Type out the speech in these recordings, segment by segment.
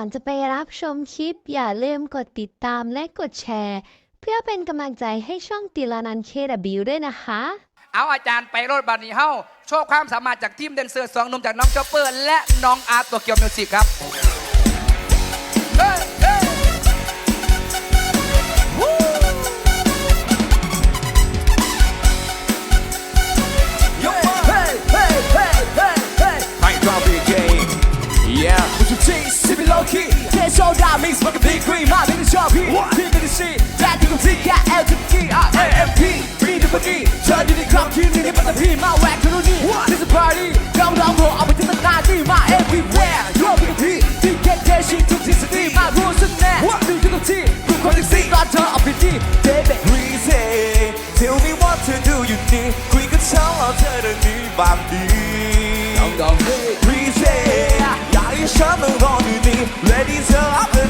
ก่อนจะไปรับชมคลิป อย่าลืมกดติดตามและกดแชร์ เพื่อเป็นกำลังใจให้ช่องติลานันเคดบิวด้วยนะคะ เอาอาจารย์ไปโรดบานีเฮาโชว์ความสามารถจากทีมเดนเซอร์สองหนุ่มจากน้องจอปเปอร์ และน้องอาร์ตตัวเกียวมิวสิกครับ fucking big green my baby shop here. What? Give me the shit. Jack to the tea cat l to the key i am p. Read the buggy charge the me the p my whack to the knee what? This is party. Come down bro i'm with the 90 my everywhere. You're with the p t get that shit to this is my rules and that. What? Me to the tea you call the c not to a pt baby greasy tell me what to do you need. Quick and tell i'll tell the d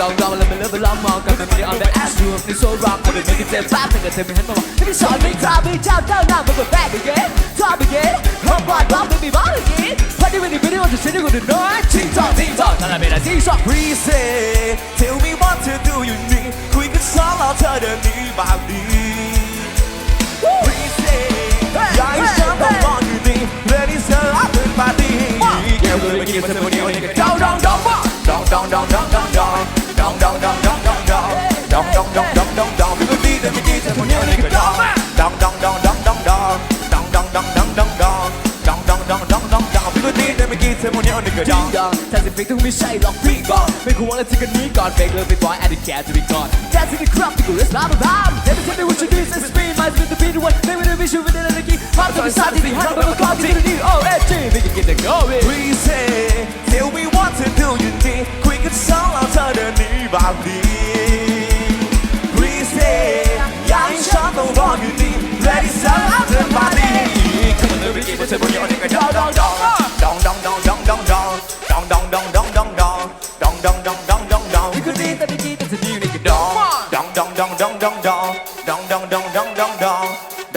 ดองดองดองแล้วมันเริ่มไปล้อมมองกันมันไม่ได้ออนแบบแอสรูมในโซร็อกมันเป็นไม่ได้เจ็บบ้าแต่ก็เธอไม่หันมาบอกที่ไม่สอนไม่ทำไม่เจ้าเจ้าหน้ามันก็แบกไปเย็นชอบไปเย็นห้องบอลบ้าไม่มีบ้าเลยกินพันที่ไม่ได้ไม่ได้ว่าจะใช้ได้คนเดียวน้อยทิ้งทองทิ้งทองนั่นแหละเป็นอะไรที่ชอบ Breezy Tell me what to do you need คุยกับฉันแล้วเธอเดินดีแบบนี้ Breezy อยากให้ฉันต้องรออยู่นี่ Ready to up and body แก้วเลยไม่กินเธอคนเดียว down doesn't to be shy we go Make who wanna take a knee God big love it boy and it care to be caught Dancing the crap to go let's blah blah blah Never tell me what you do says scream My spirit to be the one Play with a vision with an energy. Hard to be started the hand the new OSG We can get it going. We say Tell me what to do you Quick and sound I'll turn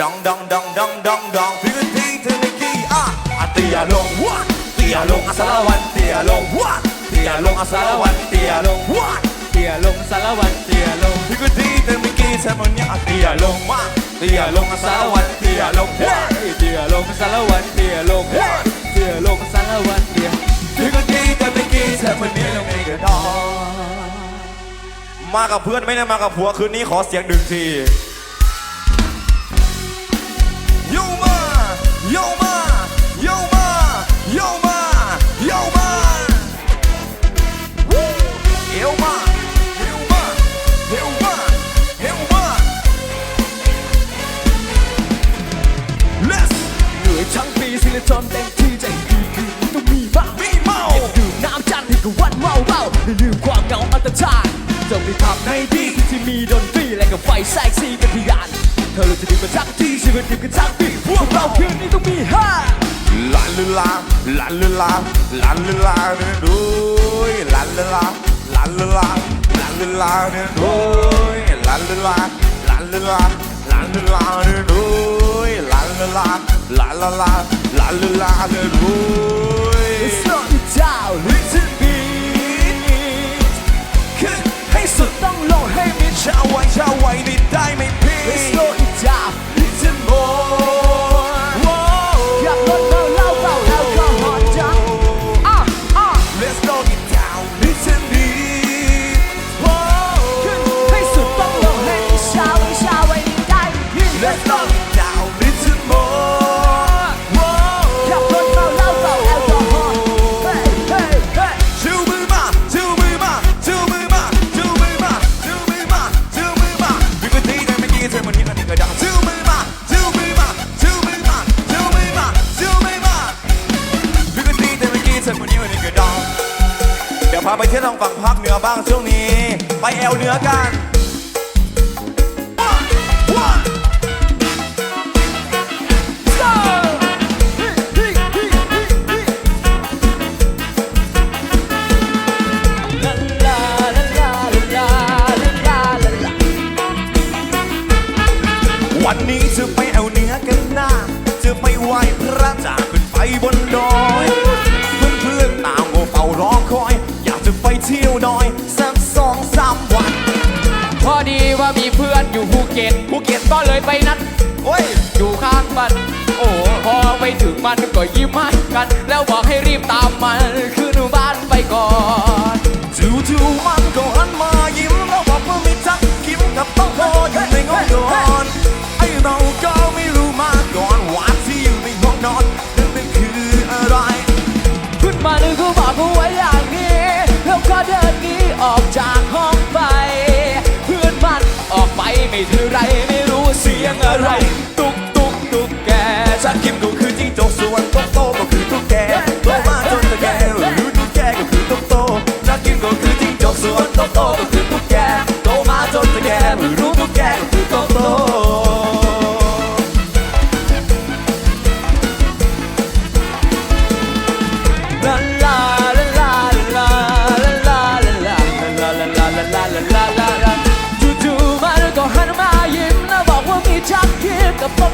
งดองดองดองดองดองดองพี่ก็ตีเธอในกี้อะอะเตียลงวะเตียลงอะสารวันเตียลงวะเตียลงอะสารวันเตียลงวะเตี่ยลงสารวันเตี่ยลงพี่ก็ตีเธอในกี้เธอมันเนี่ยอะเตียลงวะเตียลงอะสารวันเตียลงวะเตี่ยลงสารวันเตี่ยลงเตี่ยลงสารวันเตี่ยพี่ก็ตีเธอในกี้เธอมันเนี่ยยังไงก็ดอง มากับเพื่อนไม่ได้มากับผัวคืนนี้ขอเสียงหนึ่งทีโยมาโยมาโยมาโยมาโยมาวู้เอวมาเอวมาเอวมาเอวมา Let's เหนื่อยทั้งปีสิเลยทนเต็มที่ใจดีดีต้องมีบ้างมีเมาดื่มน้ำจันทร์ให้กับวันเมาเบาอย่าลืมความเหงาอันตรธาน จะไปทำในที่ที่มีดนตรีและกับไฟแสกสีเป็นพยานเธอเราจะดื่มกันทั้งที่ชีวิตดื่มกันทั้งปีพวกเราคืนนี้ต้องมีห้าลาลาลาลาลาลาลาลาลาเนี่ยดูลาลาลาลาลาลาลาลาลาเนี่ยดูลาลาลาลาลาลาลาลาลาเนี่ยดูลาลาลาลาลาลาลาลาลาเนี่ยดู Slow it down little bit ขึ้น ให้สุดต้องลงให้มิดชาไว้ชาไว้นี่ได้ไหมพี่ ฝั่งภาคเหนือบ้างช่วงนี้ ไปแอวเหนือกันวันนี้จะไปแอวเหนือกันหน้าจะไปไหวพระจากันไปบนดอย เที่ยวหน่อย สักสองสามวัน พอดีว่ามีเพื่อนอยู่ภูเก็ตภูเก็ตก็เลยไปนัดโอ้ย อยู่ข้างมัน โอ้พอไปถึงมันก็ยิ้มให้กัน แล้วบอกให้รีบตามมันขึ้นบ้านไปก่อนจู่ๆมันก็หันมายิ้มแล้วบอกว่ามีทักยิ้มกับต้องคออยู่ในงอนไอเราก็ไม่รู้ ออกจากห้องไป เพื่อนมันออกไปไม่ถือไรไม่รู้เสียงอะไร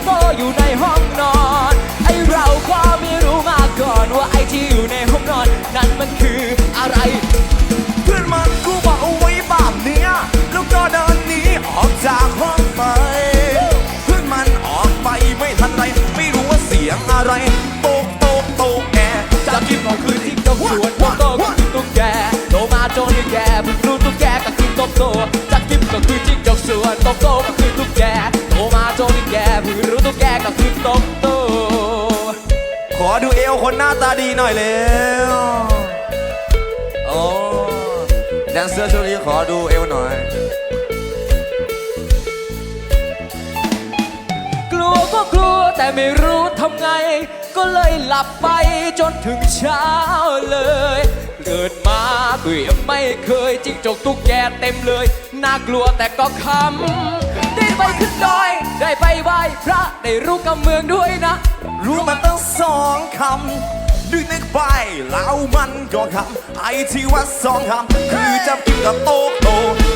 ดกับโปโปอยู่ในห้องนอน ไอเราก็ไม่รู้มาก่อนว่าไอที่อยู่ในห้องนอน นั้นมันคืออะไรเพื่อนมันกูบอกเอาไว้แบบเนี้ยแล้วก็เดินหนีออกจากห้องไป เพื่อนมันออกไปไม่ทันไร ไม่รู้ว่าเสียงอะไร โตกโตกโตกแกจากกินก็คือจิ้งจกส่วนโตโตก็คือตุ๊กแกโตมาจนแกเพิ่งรู้ตุ๊กแกก็คือโตโตจากกินก็คือจิ้งจกส่วนโตโตก็คือ ตุ๊กแกก็คือโตโต ขอดูเอวคนหน้าตาดีหน่อยเร็วโอ้แดนเซอร์ช่วงนี้ขอดูเอวหน่อย กลัวก็กลัวแต่ไม่รู้ทำไง ก็เลยหลับไปจนถึงเช้าเลย เกิดมาก็ยังไม่เคยจิ้งจกตุ๊กแกเต็มเลย น่ากลัวแต่ก็คำได้ไป ขึ้นดอย ได้ไปไหว้พระได้รู้กำเมืองด้วยนะ รู้มาตั้งสองคำดึงนึกไปแล้วมันก็คำไอ้ที่ว่าสองคำคือจับกินกับโตกโต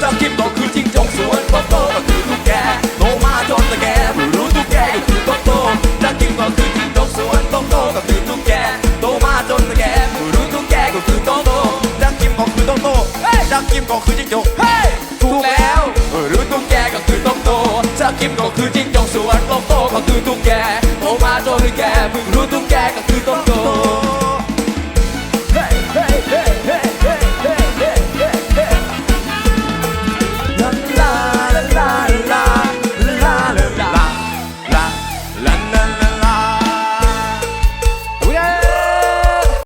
จับกินก็คือจิ้งจกส่วนโตโตก็คือตุ๊กแกโตมาจนตะแกไม่รู้ตุ๊กแกก็คือโตโตจับกินก็คือจิ้งจกส่วนโตโตก็คือตุ๊กแกโตมาจนตะแกไม่รู้ตุ๊กแกก็คือโตโตจับกินก็คือโตโตจับกินก็คือจิ้งจก กิมก็คือจิ้งจกส่วนโลโก้ก็คือตุ๊กแกโอมาโจหรือแกมึงรู้ตุ๊กแกก็คือ